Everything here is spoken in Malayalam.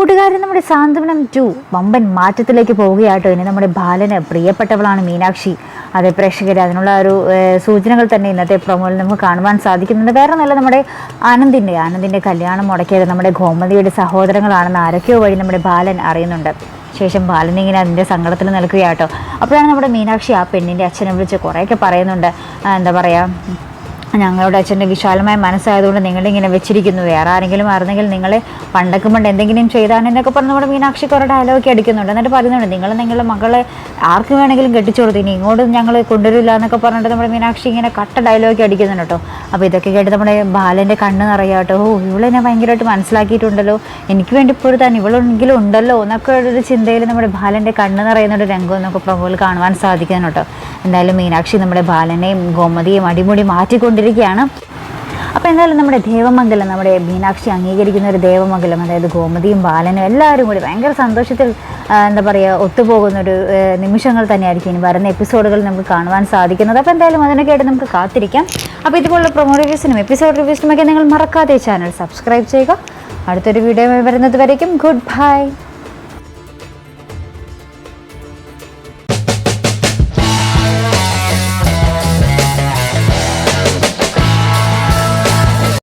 കൂട്ടുകാരൻ നമ്മുടെ സാന്ത്വനം ടു. വമ്പൻ മാറ്റത്തിലേക്ക് പോവുകയാട്ടോ. ഇനി നമ്മുടെ ബാലന് പ്രിയപ്പെട്ടവളാണ് മീനാക്ഷി. അതെ പ്രേക്ഷകർ അതിനുള്ള ഒരു സൂചനകൾ തന്നെ ഇന്നത്തെ പ്രൊമോയിൽ നമുക്ക് കാണുവാൻ സാധിക്കുന്നുണ്ട്. വേറെ നല്ല നമ്മുടെ ആനന്ദിന്റെ ആനന്ദിന്റെ കല്യാണം മുടക്കിയത് നമ്മുടെ ഗോമതിയുടെ സഹോദരങ്ങളാണെന്ന് ആരൊക്കെയോ വഴി നമ്മുടെ ബാലൻ അറിയുന്നുണ്ട്. ശേഷം ബാലൻ ഇങ്ങനെ അതിന്റെ സങ്കടത്തിൽ നിൽക്കുകയാട്ടോ. അപ്പോഴാണ് നമ്മുടെ മീനാക്ഷി ആ പെണ്ണിന്റെ അച്ഛനെ വിളിച്ച് കുറേയൊക്കെ പറയുന്നുണ്ട്. എന്താ പറയുക ഞങ്ങളുടെ അച്ഛന്റെ വിശാലമായ മനസ്സായതുകൊണ്ട് നിങ്ങളിങ്ങനെ വെച്ചിരിക്കുന്നു. വേറെ ആരെങ്കിലും അറിഞ്ഞെങ്കിൽ നിങ്ങളെ പണ്ടൊക്കെ പണ്ട് എന്തെങ്കിലും ചെയ്താണെന്നൊക്കെ പറഞ്ഞ് നമ്മുടെ മീനാക്ഷി കുറേ ഡയലോഗൊക്കെ അടിക്കുന്നുണ്ട് എന്നിട്ട് പറയുന്നുണ്ട് നിങ്ങൾ നിങ്ങളുടെ മകളെ ആർക്ക് വേണമെങ്കിലും കെട്ടിച്ചു കൊടുത്തു? ഇനി ഇങ്ങോട്ട് ഞങ്ങൾ കൊണ്ടുവരില്ല എന്നൊക്കെ പറഞ്ഞിട്ട് നമ്മുടെ മീനാക്ഷി ഇങ്ങനെ കട്ട ഡയലോഗൊക്കെ അടിക്കുന്നുണ്ട് കേട്ടോ. അപ്പോൾ ഇതൊക്കെ കേട്ട് നമ്മുടെ ബാലന്റെ കണ്ണ് നിറയാട്ടോ ഓ ഇവളെന്നെ ഭയങ്കരമായിട്ട് മനസ്സിലാക്കിയിട്ടുണ്ടല്ലോ. എനിക്ക് വേണ്ടി ഇപ്പോൾ തന്നെ ഇവളെങ്കിലും ഉണ്ടല്ലോ എന്നൊക്കെ ഒരു ചിന്തയിൽ നമ്മുടെ ബാലന്റെ കണ്ണ് നിറയുന്ന ഒരു രംഗം എന്നൊക്കെ പ്രഭുവിൽ കാണുവാൻ സാധിക്കുന്നു കേട്ടോ. എന്തായാലും മീനാക്ഷി നമ്മുടെ ബാലനെയും ഗോമതിയും അടിമുടി മാറ്റിക്കൊണ്ടിരിക്കുകയാണ് അപ്പോൾ എന്തായാലും നമ്മുടെ ദേവമംഗലം നമ്മുടെ മീനാക്ഷി അംഗീകരിക്കുന്ന ഒരു ദേവമംഗലം അതായത് ഗോമതിയും ബാലനും എല്ലാവരും കൂടി ഭയങ്കര സന്തോഷത്തിൽ എന്താ പറയുക ഒത്തുപോകുന്ന ഒരു നിമിഷങ്ങൾ തന്നെയായിരിക്കും ഇനി വരുന്ന എപ്പിസോഡുകൾ നമുക്ക് കാണുവാൻ സാധിക്കുന്നത്. അപ്പോൾ എന്തായാലും അതിനൊക്കെ അതിനൊക്കെയായിട്ട് നമുക്ക് കാത്തിരിക്കാം. അപ്പോൾ ഇതുപോലുള്ള പ്രൊമോ റിവ്യൂസിനും എപ്പിസോഡ് റിവ്യൂസിനുമൊക്കെ നിങ്ങൾ മറക്കാതെ ചാനൽ സബ്സ്ക്രൈബ് ചെയ്യുക. അടുത്തൊരു വീഡിയോ വരുന്നത് വരയ്ക്കും. Good bye